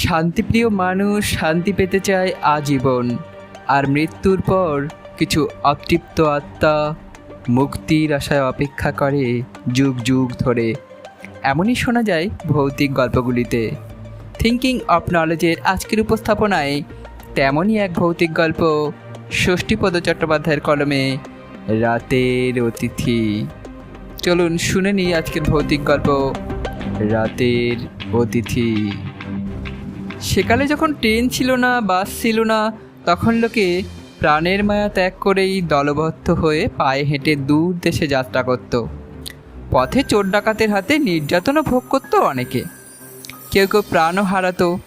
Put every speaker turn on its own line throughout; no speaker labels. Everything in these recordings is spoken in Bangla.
শান্তিপ্রিয় মানুষ শান্তি পেতে চায় আজীবন। আর মৃত্যুর পর কিছু অতৃপ্ত আত্মা মুক্তির আশায় অপেক্ষা করে যুগ যুগ ধরে। এমনই শোনা যায় ভৌতিক গল্পগুলিতে। থিঙ্কিং অফ নলেজের আজকের উপস্থাপনায় তেমনই এক ভৌতিক গল্প ষষ্ঠীপদ চট্টোপাধ্যায়ের কলমে রাতের অতিথি। চলুন শুনে নিই আজকের ভৌতিক গল্প রাতের অতিথি। সেকালে যখন ট্রেন ছিল না, বাস ছিল না, তখন লোকে প্রাণের মায়া ত্যাগ করেই দলবদ্ধ হয়ে পায়ে হেঁটে দূর দেশে যাত্রা করত। পথে চোর ডাকাতের হাতে নির্যাতনও ভোগ করতো অনেকে। কেউ কেউ প্রাণও হারাতো,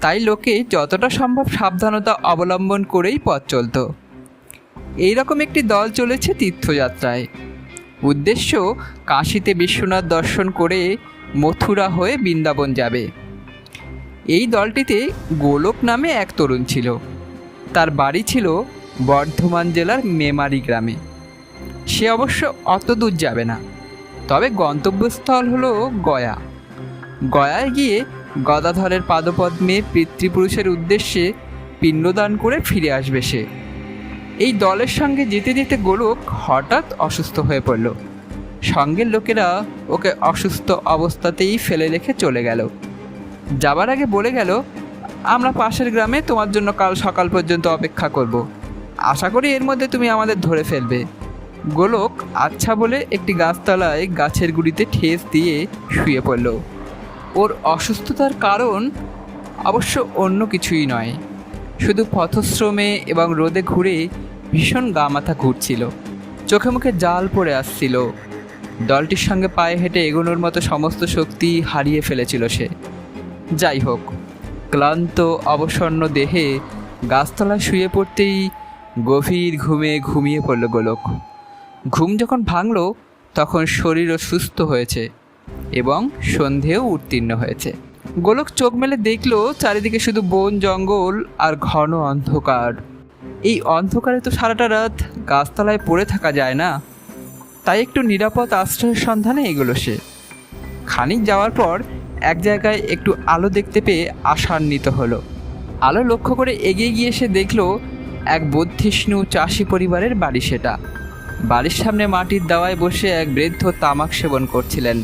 তাই লোকে যতটা সম্ভব সাবধানতা অবলম্বন করেই পথ চলতো। এইরকম একটি দল চলেছে তীর্থযাত্রায়। উদ্দেশ্য কাশীতে বিশ্বনাথ দর্শন করে মথুরা হয়ে বৃন্দাবন যাবে। এই দলটিতে গোলক নামে এক তরুণ ছিল। তার বাড়ি ছিল বর্ধমান জেলার মেমারি গ্রামে। সে অবশ্য অত দূর যাবে না। তবে গন্তব্যস্থল হলো গয়া। গয়ায় গিয়ে গদাধরের পাদপদ্মে পিতৃপুরুষের উদ্দেশ্যে পিণ্ডদান করে ফিরে আসবে সে। এই দলের সঙ্গে যেতে যেতে গোলক হঠাৎ অসুস্থ হয়ে পড়ল। সঙ্গের লোকেরা ওকে অসুস্থ অবস্থাতেই ফেলে রেখে চলে গেল। যাবার আগে বলে গেল, আমরা পাশের গ্রামে তোমার জন্য কাল সকাল পর্যন্ত অপেক্ষা করব। আশা করি এর মধ্যে তুমি আমাদের ধরে ফেলবে। গোলক আচ্ছা বলে একটি গাছতলায় গাছের গুড়িতে ঠেস দিয়ে শুয়ে পড়ল। ওর অসুস্থতার কারণ অবশ্য অন্য কিছুই নয়। শুধু পথশ্রমে এবং রোদে ঘুরে ভীষণ গা মাথা ঘুরছিল। চোখে মুখে জাল পড়ে আসছিল। দলটির সঙ্গে পায়ে হেঁটে এগোনোর মতো সমস্ত শক্তি হারিয়ে ফেলেছিল সে। যাই হোক ক্লান্ত, অবসন্ন দেহে গাছতলায় শুয়ে পড়তেই গভীর ঘুমে ঘুমিয়ে পড়ল গোলক। ঘুম যখন ভাঙল, তখন শরীরও সুস্থ হয়েছে এবং সন্ধেও উত্তীর্ণ হয়েছে। গোলক চোখ মেলে দেখল, চারিদিকে শুধু বন, জঙ্গল আর ঘন অন্ধকার। এই অন্ধকারে তো সারাটা রাত গাছতলায় পড়ে থাকা যায় না। তাই একটু নিরাপদ আশ্রয়ের সন্ধানে এগুলো সে। খানিক যাওয়ার পর এক জায়গায় একটু আলো দেখতে পেয়ে আশান্বিত হলো। আলো লক্ষ্য করে এগিয়ে গিয়ে সে দেখল এক বদ্ধিষ্ণু চাষি পরিবারের বাড়ি সেটা। বাড়ির সামনে মাটির দাওয়ায় বসে এক বৃদ্ধ তামাক সেবন করছিলেন।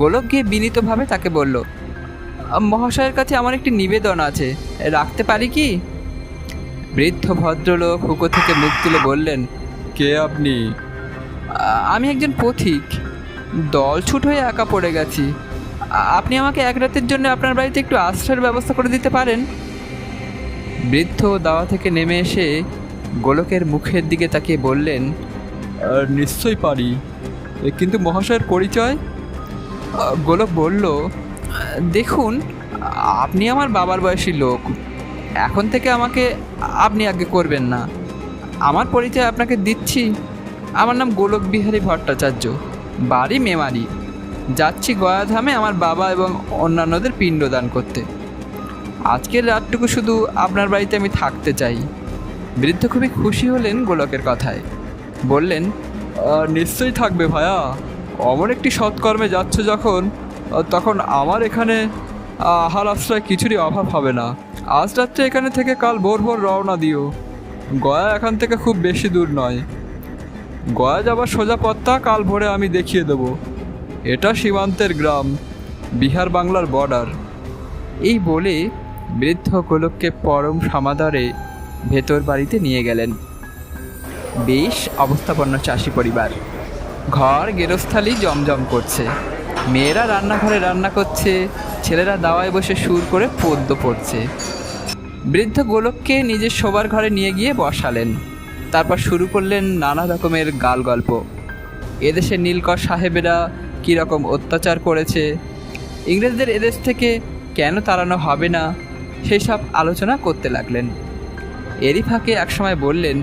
গোলক গিয়ে বিনীতভাবে তাকে বলল মহাশয়ের কাছে আমার একটি নিবেদন আছে রাখতে পারি কি? বৃদ্ধ ভদ্রলোক হুকো থেকে মুখ তুলে বললেন
কে আপনি?
আমি একজন পথিক। দল ছুট হয়ে একা পড়ে গেছি। আপনি আমাকে এক রাতের জন্য আপনার বাড়িতে একটু আশ্রয়ের ব্যবস্থা করে দিতে পারেন? বৃদ্ধ দাওয়া থেকে নেমে এসে গোলকের মুখের দিকে তাকিয়ে বললেন
নিশ্চয়ই পারি। কিন্তু মহাশয়ের পরিচয়?
গোলক বলল দেখুন, আপনি আমার বাবার বয়সী লোক। এখন থেকে আমাকে আপনি আগে করবেন না। আমার পরিচয় আপনাকে দিচ্ছি। আমার নাম গোলক বিহারী ভট্টাচার্য। বাড়ি মেমারি। যাচ্ছি গয়াধামে আমার বাবা এবং অন্যান্যদের পিণ্ডদান করতে। আজকের রাতটুকু শুধু আপনার বাড়িতে আমি থাকতে চাই। বৃদ্ধ খুবই খুশি হলেন গোলকের কথায়। বললেন
নিশ্চয়ই থাকবে ভায়া। অমন একটি সৎকর্মে যাচ্ছ যখন তখন আমার এখানে আহার আশ্রয় কিছুরই অভাব হবে না। আজ রাত্রে এখানে থেকে কাল ভোর ভোর রওনা দিও। গয়া এখান থেকে খুব বেশি দূর নয়। গয়া যাবার সোজা পথটা কাল ভোরে আমি দেখিয়ে দেব। এটা সীমান্তের গ্রাম, বিহার বাংলার বর্ডার
এই বলে বৃদ্ধ গোলককে পরম সমাদরে ভেতর বাড়িতে নিয়ে গেলেন। বেশ অবস্থাপন্ন চাষি পরিবার। ঘর গেরস্থালি জমজম করছে। মেয়েরা রান্নাঘরে রান্না করছে, ছেলেরা দাওয়ায় বসে সুর করে পদ্য পড়ছে। বৃদ্ধ গোলককে নিজের শোবার ঘরে নিয়ে গিয়ে বসালেন। তারপর শুরু করলেন নানা রকমের গাল গল্প এদেশের নীলকর সাহেবেরা কীরকম অত্যাচার করেছে? ইংরেজদের এদেশ থেকে কেন তাড়ানো হবে না? সেই সব আলোচনা করতে লাগলেন। এরই ফাঁকে একসময় বললেন,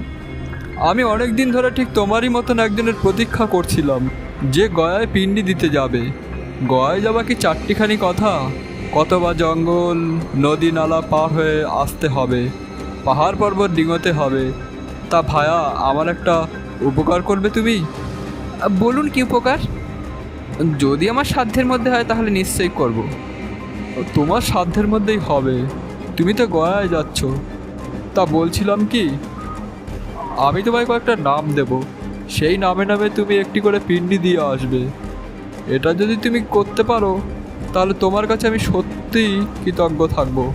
আমি অনেক দিন ধরে ঠিক তোমারই মতন একজনের প্রতীক্ষা করছিলাম, যে গয়ায় পিণ্ডি দিতে যাবে। গয়ায় যাওয়া কি চারটিখানি কথা? কত বা জঙ্গল, নদী নালা পার হয়ে আসতে হবে, পাহাড় পর্বত ডিঙোতে হবে। তা ভায়া, আমার একটা উপকার করবে তুমি?
বলুন কি উপকার? যদি আমার সাধ্যের মধ্যে হয় তাহলে নিশ্চয়ই করব।
তোমার সাধ্যের মধ্যেই হবে। তুমি তো গয়ায় যাচ্ছ। তা বলছিলাম কি, আমি তোমায় কয়েকটা নাম দেব। সেই নামে নামে তুমি একটি করে পিন্ডি দিয়ে আসবে। এটা যদি তুমি করতে পারো, তাহলে তোমার কাছে আমি সত্যিই কৃতজ্ঞ থাকব।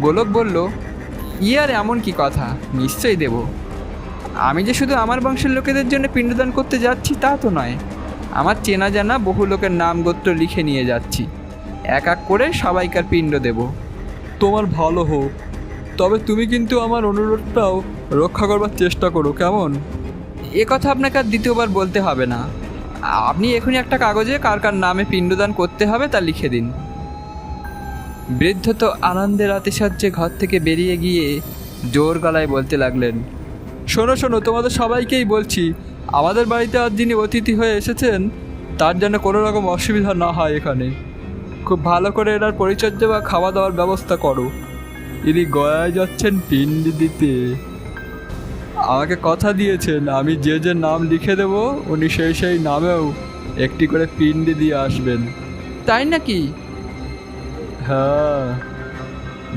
গোলক বলল, ই আর এমন কি কথা? নিশ্চয়ই দেব। আমি যে শুধু আমার বংশের লোকেদের জন্য পিণ্ডদান করতে যাচ্ছি তা তো নয়। আমার চেনা জানা বহু লোকের নাম গোত্র লিখে নিয়ে যাচ্ছি। এক এক করে সবাইকার পিণ্ড দেব।
তোমার ভালো হোক। তবে তুমি কিন্তু আমার অনুরোধটাও রক্ষা করবার চেষ্টা করো, কেমন?
এ কথা আপনাকে আর দ্বিতীয়বার বলতে হবে না। আপনি এখনই একটা কাগজে কার কার নামে পিণ্ডদান করতে হবে তা লিখে দিন। বৃদ্ধ তো আনন্দের আতিশয্যে ঘর থেকে বেরিয়ে গিয়ে জোর গলায় বলতে লাগলেন,
শোনো শোনো, তোমাদের সবাইকেই বলছি আমাদের বাড়িতে আজ যিনি অতিথি হয়ে এসেছেন তার যেন কোনো রকম অসুবিধা না হয় এখানে। খুব ভালো করে এনার পরিচর্যা বা খাওয়া দাওয়ার ব্যবস্থা করো। ইনি গয়ায় যাচ্ছেন পিন্ডি দিতে। আমাকে কথা দিয়েছেন আমি যে যে নাম লিখে দেব উনি সেই সেই নামেও একটি করে পিন্ডি দিয়ে আসবেন।
তাই নাকি?
হ্যাঁ।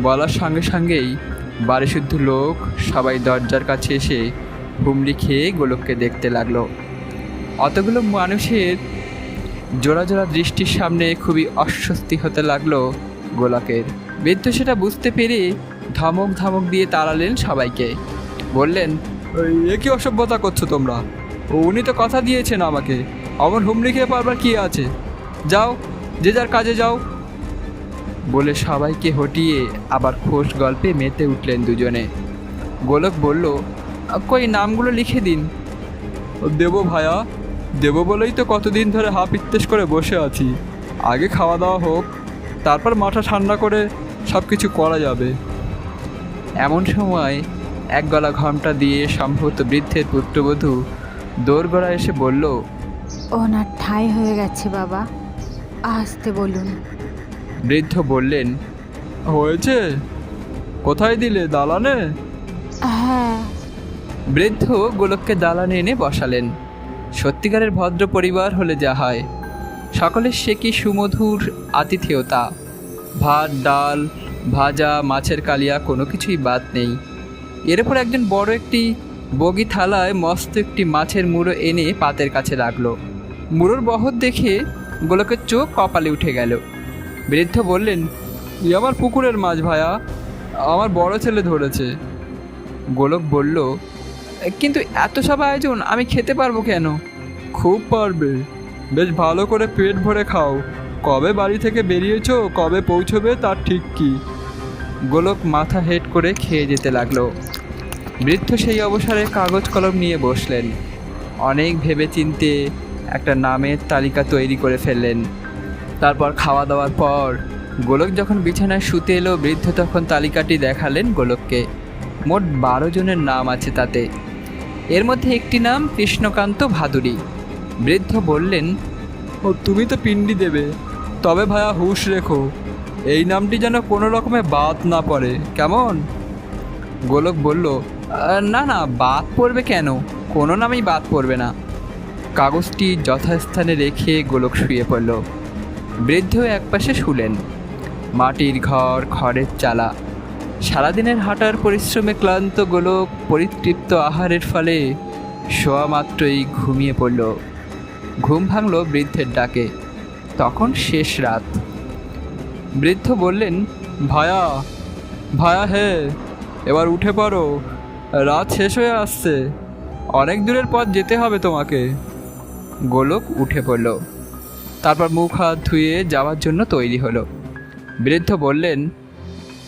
বলার সঙ্গে সঙ্গেই বাড়িশুদ্ধ লোক সবাই দরজার কাছে এসে হুমড়ি খেয়ে গোলককে দেখতে লাগল। অতগুলো মানুষের জোড়া জোড়া দৃষ্টির সামনে খুবই অস্বস্তি হতে লাগল গোলকের। বৃদ্ধ সেটা বুঝতে পেরে ধমক ধমক দিয়ে তাড়ালেন সবাইকে। বললেন
এ কি অসভ্যতা করছ তোমরা? উনি তো কথা দিয়েছেন আমাকে। অমন হুমড়ি খেয়ে পারবার কি আছে? যাও, যে যার কাজে যাও।
বলে সবাইকে হটিয়ে আবার খোশ গল্পে মেতে উঠলেন দুজনে। গোলক বলল কই নামগুলো লিখে দিন।
ও দেবো ভায়া। দেবো বলেই তো কতদিন ধরে হাফ ইত্তেস করে বসে আছি। আগে খাওয়া দাওয়া হোক তারপর মাথা ঠান্ডা করে সব কিছু করা যাবে।
এমন সময় এক গলা ঘমটা দিয়ে সম্ভবত বৃদ্ধের পুত্রবধূ দোরগড়া এসে বলল
ওনার ঠাই হয়ে গেছে বাবা আসতে বলুন।
বৃদ্ধ বললেন
হয়েছে? কোথায় দিলে দালানে?
হ্যাঁ
বৃদ্ধ গোলককে দালানে এনে বসালেন। সত্যিকারের ভদ্র পরিবার হলে যা হয়। সকলের সে কি সুমধুর আতিথেয়তা? ভাত, ডাল, ভাজা, মাছের কালিয়া কোনো কিছুই বাদ নেই। এর উপর একজন বড় একটি বগি থালায় মস্ত একটি মাছের মুড়ো এনে পাতের কাছে রাখল। মুড়োর বহর দেখে গোলকের চোখ কপালে উঠে গেল। বৃদ্ধ বললেন
ই আমার পুকুরের মাছ ভায়া, আমার বড় ছেলে ধরেছে।
গোলক বলল কিন্তু এত সব আয়োজন আমি খেতে পারব কেন?
খুব পারবে। বেশ ভালো করে পেট ভরে খাও। কবে বাড়ি থেকে বেরিয়েছো, কবে পৌঁছবে তার ঠিক কি?
গোলক মাথা হেট করে খেয়ে যেতে লাগল। বৃদ্ধ সেই অবসরে কাগজ কলম নিয়ে বসলেন। অনেক ভেবে চিনতে একটা নামের তালিকা তৈরি করে ফেললেন। তারপর খাওয়া দাওয়ার পর গোলক যখন বিছানায় শুতে এলো, বৃদ্ধ তখন তালিকাটি দেখালেন গোলককে। মোট বারো জনের নাম আছে তাতে। এর মধ্যে একটি নাম কৃষ্ণকান্ত ভাদুরী। বৃদ্ধ বললেন
ও তুমি তো পিন্ডি দেবে। তবে ভায়া হুশ রেখো এই নামটি যেন কোনো রকমে বাদ না পড়ে। কেমন?
গোলক বলল না না বাদ পড়বে কেন? কোনো নামেই বাদ পড়বে না। কাগজটি যথাস্থানে রেখে গোলক শুয়ে পড়ল। বৃদ্ধ একপাশে শুলেন। মাটির ঘর খড়ের চালা সারাদিনের হাঁটার পরিশ্রমে ক্লান্ত গোলক পরিতৃপ্ত আহারের ফলে শোয়া মাত্রই ঘুমিয়ে পড়ল। ঘুম ভাঙল বৃদ্ধের ডাকে। তখন শেষ রাত। বৃদ্ধ বললেন,
ভায়া ভায়া হে, এবার উঠে পড়ো। রাত শেষ হয়ে আসছে। অনেক দূরের পথ যেতে হবে তোমাকে।
গোলক উঠে পড়ল। তারপর মুখ হাত ধুয়ে যাওয়ার জন্য তৈরি হলো। বৃদ্ধ বললেন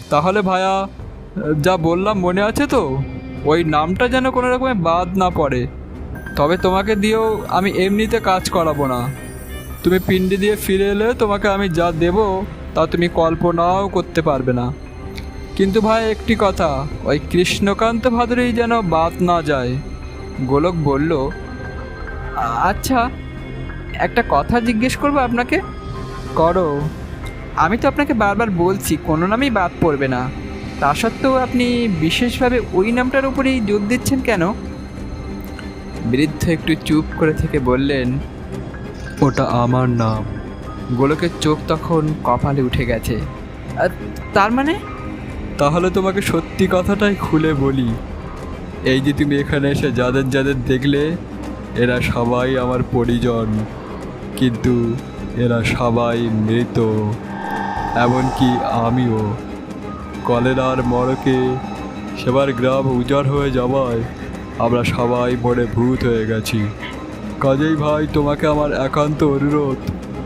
তাহলে ভায়া, যা বললাম মনে আছে তো? ওই নামটা যেন কোনো রকমে বাদ না পড়ে। তবে তোমাকে দিয়েও আমি এমনিতে কাজ করাবো না। তুমি পিন্ডি দিয়ে ফিরে এলে তোমাকে আমি যা দেব, তা তুমি কল্পনাও করতে পারবে না। কিন্তু ভাই একটি কথা, ওই কৃষ্ণকান্ত ভাদুরী যেন বাদ না যায়।
গোলক বলল আচ্ছা একটা কথা জিজ্ঞেস করব আপনাকে?
করো।
আমি তো আপনাকে বারবার বলছি কোনো নামই বাদ পড়বে না। তা সত্ত্বেও আপনি বিশেষভাবে ওই নামটার উপরেই জোর দিচ্ছেন কেন? বৃদ্ধ একটু চুপ করে থেকে বললেন
ওটা আমার নাম।
গোলকের চোখ তখন কপালে উঠে গেছে। আর তার মানে?
তাহলে তোমাকে সত্যি কথাটাই খুলে বলি। এই যে তুমি এখানে এসে যাদের যাদের দেখলে এরা সবাই আমার পরিজন। কিন্তু এরা সবাই মৃত। এমনকি আমিও। কলেরার মরকে সেবার গ্রাম উজাড় হয়ে যাওয়ায় আমরা সবাই মরে ভূত হয়ে গেছি। কাজেই ভাই তোমাকে আমার একান্ত অনুরোধ।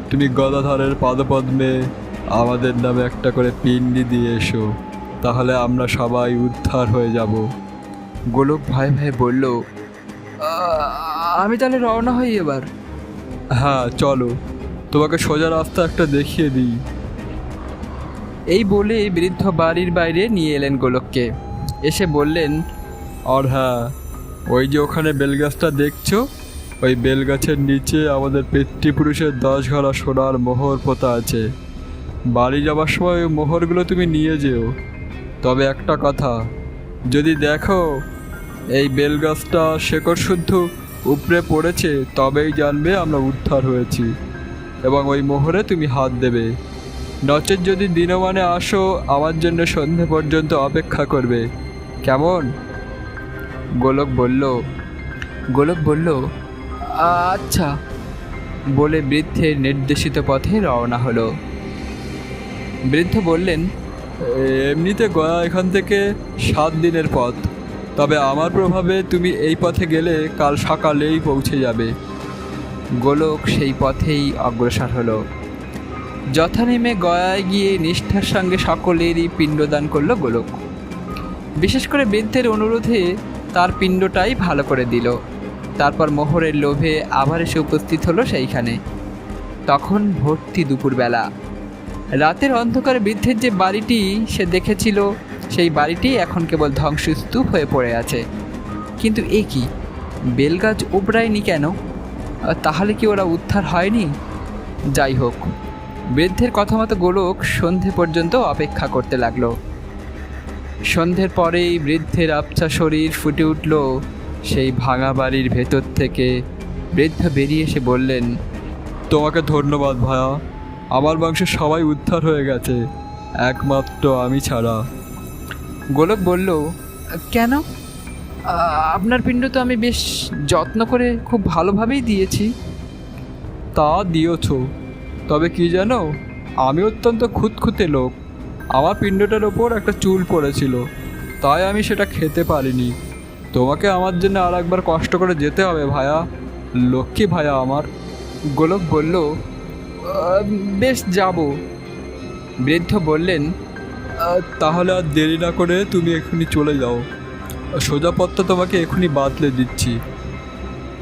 তুমি গদাধরের পাদপদ্মে আমাদের নামে একটা করে পিন্ডি দিয়ে এসো তাহলে আমরা সবাই উদ্ধার হয়ে যাব।
গোলক ভাই ভাই বলল আমি তাহলে রওনা হই এবার।
হ্যাঁ চলো। তোমাকে সোজা রাস্তা একটা দেখিয়ে দিই।
এই বলে বৃদ্ধ বাড়ির বাইরে নিয়ে এলেন গোলককে। এসে বললেন
আর হ্যাঁ ওই যে ওখানে বেলগাছটা দেখছ? ওই বেলগাছের নিচে আমাদের পিতৃপুরুষের দশ ঘরা সোনার মোহর পোতা আছে। বাড়ি যাবার সময় ওই মোহরগুলো তুমি নিয়ে যেও। তবে একটা কথা, যদি দেখো, এই বেলগাছটা শেকড় শুদ্ধ উপড়ে পড়েছে, তবেই জানবে আমরা উদ্ধার হয়েছি। এবং ওই মোহরে তুমি হাত দেবে। নচেত যদি দিনমানে আসো, আমার জন্য সন্ধে পর্যন্ত অপেক্ষা করবে। কেমন?
গোলক বলল। গোলক বলল আচ্ছা। বলে বৃদ্ধের নির্দেশিত পথে রওনা হলো। বৃদ্ধ বললেন
এমনিতে গয়া এখান থেকে সাত দিনের পথ। তবে আমার প্রভাবে তুমি এই পথে গেলে কাল সকালেই পৌঁছে যাবে।
গোলক সেই পথেই অগ্রসর হলো। যথানেমে গয়ায় গিয়ে নিষ্ঠার সঙ্গে সকলেরই পিণ্ডদান করল গোলক। বিশেষ করে বৃদ্ধের অনুরোধে তার পিণ্ডটাই ভালো করে দিল। তারপর মোহরের লোভে আবার এসে উপস্থিত হলো সেইখানে। তখন ভর্তি দুপুরবেলা। রাতের অন্ধকারে বৃদ্ধের যে বাড়িটি সে দেখেছিল, সেই বাড়িটি এখন কেবল ধ্বংসস্তূপ হয়ে পড়ে আছে। কিন্তু এ কি? বেলগাছ উপড়ায়নি কেন? তাহলে কি ওরা উদ্ধার হয়নি? যাই হোক। বৃদ্ধের কথা মতো গোলক সন্ধে পর্যন্ত অপেক্ষা করতে লাগল। সন্ধ্যের পরেই বৃদ্ধের আবছা শরীর ফুটে উঠল সেই ভাঙা বাড়ির ভেতর থেকে। বৃদ্ধ বেরিয়ে এসে বললেন
তোমাকে ধন্যবাদ ভায়া। আমার বংশের সবাই উদ্ধার হয়ে গেছে। একমাত্র আমি ছাড়া।
গোলক বলল কেন? আপনার পিণ্ড তো আমি বেশ যত্ন করে খুব ভালোভাবেই দিয়েছি।
তা দিয়েছ। তবে কি জানো? আমি অত্যন্ত খুঁতখুঁতে লোক। আমার পিণ্ডটার ওপর একটা চুল পড়েছিল। তাই আমি সেটা খেতে পারিনি। তোমাকে আমার জন্য আর একবার কষ্ট করে যেতে হবে ভায়া। লক্ষ্মী ভায়া আমার।
গোলক বলল বেশ যাব। বৃদ্ধ বললেন
তাহলে আর দেরি না করে তুমি এক্ষুনি চলে যাও। সোজা পথটা তোমাকে এক্ষুনি বাতলে দিচ্ছি।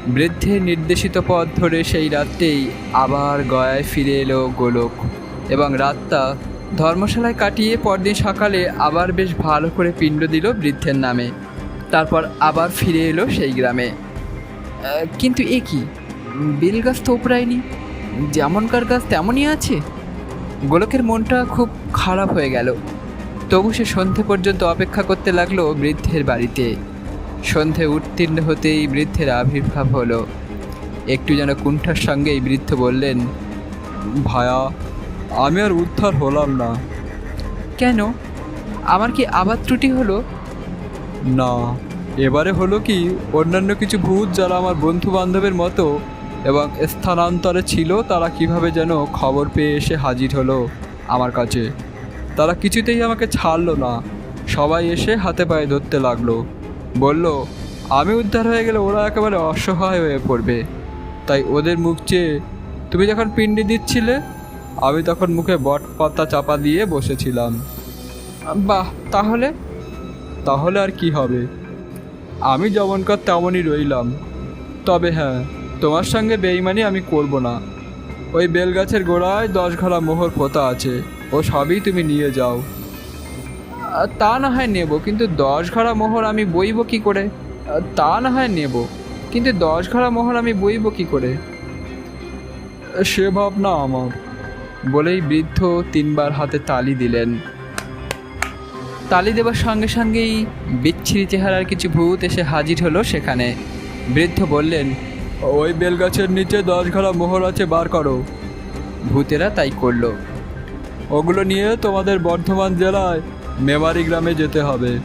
বৃদ্ধের নির্দেশিত পথ ধরে সেই রাত্রেই আবার গয়ায় ফিরে এলো গোলক এবং রাতটা ধর্মশালায় কাটিয়ে পরদিন সকালে আবার বেশ ভালো করে পিণ্ড দিল বৃদ্ধের নামে। তারপর আবার ফিরে এলো সেই গ্রামে। কিন্তু এ কি? বেল গাছ তো উপড়ায়নি। যেমনকার গাছ তেমনই আছে। গোলকের মনটা খুব খারাপ হয়ে গেল। তবু সে সন্ধে পর্যন্ত অপেক্ষা করতে লাগল বৃদ্ধের বাড়িতে। সন্ধে উত্তীর্ণ হতেই বৃদ্ধের আবির্ভাব হলো। একটু যেন কুণ্ঠার সঙ্গেই বৃদ্ধ বললেন
ভায়া আমি আর উদ্ধার হলাম না।
কেন? আমার কি আবার ত্রুটি হলো?
না এবারে হলো কি অন্যান্য কিছু ভূত যারা আমার বন্ধু বান্ধবের মতো এবং স্থানান্তরে ছিল তারা কীভাবে যেন খবর পেয়ে এসে হাজির হলো আমার কাছে? তারা কিছুতেই আমাকে ছাড়লো না। সবাই এসে হাতে পায়ে ধরতে লাগল। বলল, আমি উদ্ধার হয়ে গেলে ওরা একেবারে অসহায় হয়ে পড়বে। তাই ওদের মুখ চেয়ে তুমি যখন পিণ্ডি দিচ্ছিলে, আমি তখন মুখে বট পাতা চাপা দিয়ে বসেছিলাম।
বাহ, তাহলে?
তাহলে আর কি হবে? আমি যেমনকার তেমনই রইলাম। তবে হ্যাঁ তোমার সঙ্গে বেইমানি আমি করব না। ওই বেলগাছের গোড়ায় দশ ঘরা মোহর পোতা আছে, ও সবই তুমি নিয়ে যাও।
তা না হয় নেব, কিন্তু দশ ঘড়া মোহর আমি বইব কি করে? তা না হয় নেব, কিন্তু দশ ঘড়া মোহর আমি বইব কি করে?
সে ভাবনা আমার,
বলেই বৃদ্ধ তিনবার হাতে তালি দিলেন। তালি দেবার সঙ্গে সঙ্গেই বিচ্ছিরি চেহারার কিছু ভূত এসে হাজির হলো সেখানে। বৃদ্ধ বললেন,
ওই বেলগাছের নিচে দশ ঘরা মোহর আছে, বার করো।
ভূতেরা তাই করল।
ওগুলো নিয়ে তোমাদের বর্ধমান জেলায় মেমারি গ্রামে যেতে হবে।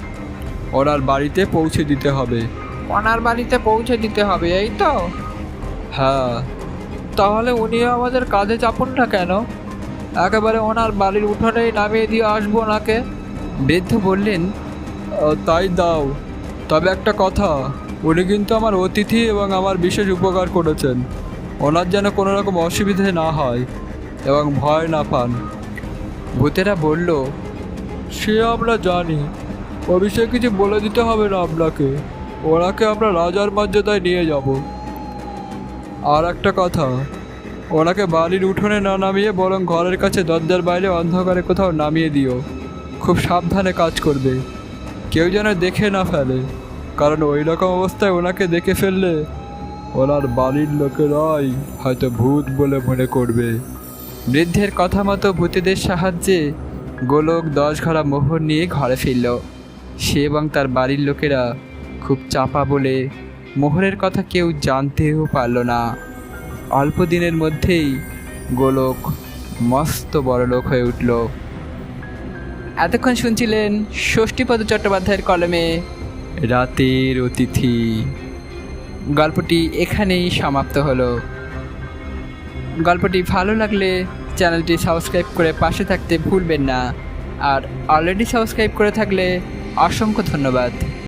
ওনার বাড়িতে পৌঁছে দিতে হবে।
ওনার বাড়িতে পৌঁছে দিতে হবে এই তো?
হ্যাঁ।
তাহলে উনি আমাদের কাজে চাপুন না কেন? একেবারে ওনার বাড়ির উঠোনেই নামিয়ে দিয়ে আসব ওনাকে। বৃদ্ধ বললেন
তাই দাও। তবে একটা কথা উনি কিন্তু আমার অতিথি এবং আমার বিশেষ উপকার করেছেন। ওনার যেন কোনো রকম অসুবিধে না হয় এবং ভয় না পান।
ভূতেরা বলল
সে আমরা জানি। বিষয়ে কিছু বলে দিতে হবে না আপনাকে ওনাকে আমরা রাজার মর্যাদায় নিয়ে যাব। আর একটা কথা, ওনাকে বাড়ির উঠোনে না নামিয়ে বরং ঘরের কাছে দরজার বাইরে অন্ধকারে কোথাও নামিয়ে দিও। খুব সাবধানে কাজ করবে। কেউ যেন দেখে না ফেলে। কারণ ওই রকম অবস্থায় ওনাকে দেখে ফেললে ওনার বাড়ির লোকেরাই হয়তো ভূত বলে মনে করবে।
বৃদ্ধের কথা মতো ভূতেদের সাহায্যে গোলক দশ ঘরা মোহর নিয়ে ঘরে ফিরল। সে এবং তার বাড়ির লোকেরা খুব চাপা বলে মোহরের কথা কেউ জানতেও পারল না। অল্প দিনের মধ্যেই গোলক মস্ত বড় লোক হয়ে উঠল। এতক্ষণ শুনছিলেন ষষ্ঠীপদ চট্টোপাধ্যায়ের কলমে রাতের অতিথি। গল্পটি এখানেই সমাপ্ত হলো। গল্পটি ভালো লাগলে চ্যানেলটি সাবস্ক্রাইব করে পাশে থাকতে ভুলবেন না। আর অলরেডি সাবস্ক্রাইব করে থাকলে অসংখ্য ধন্যবাদ।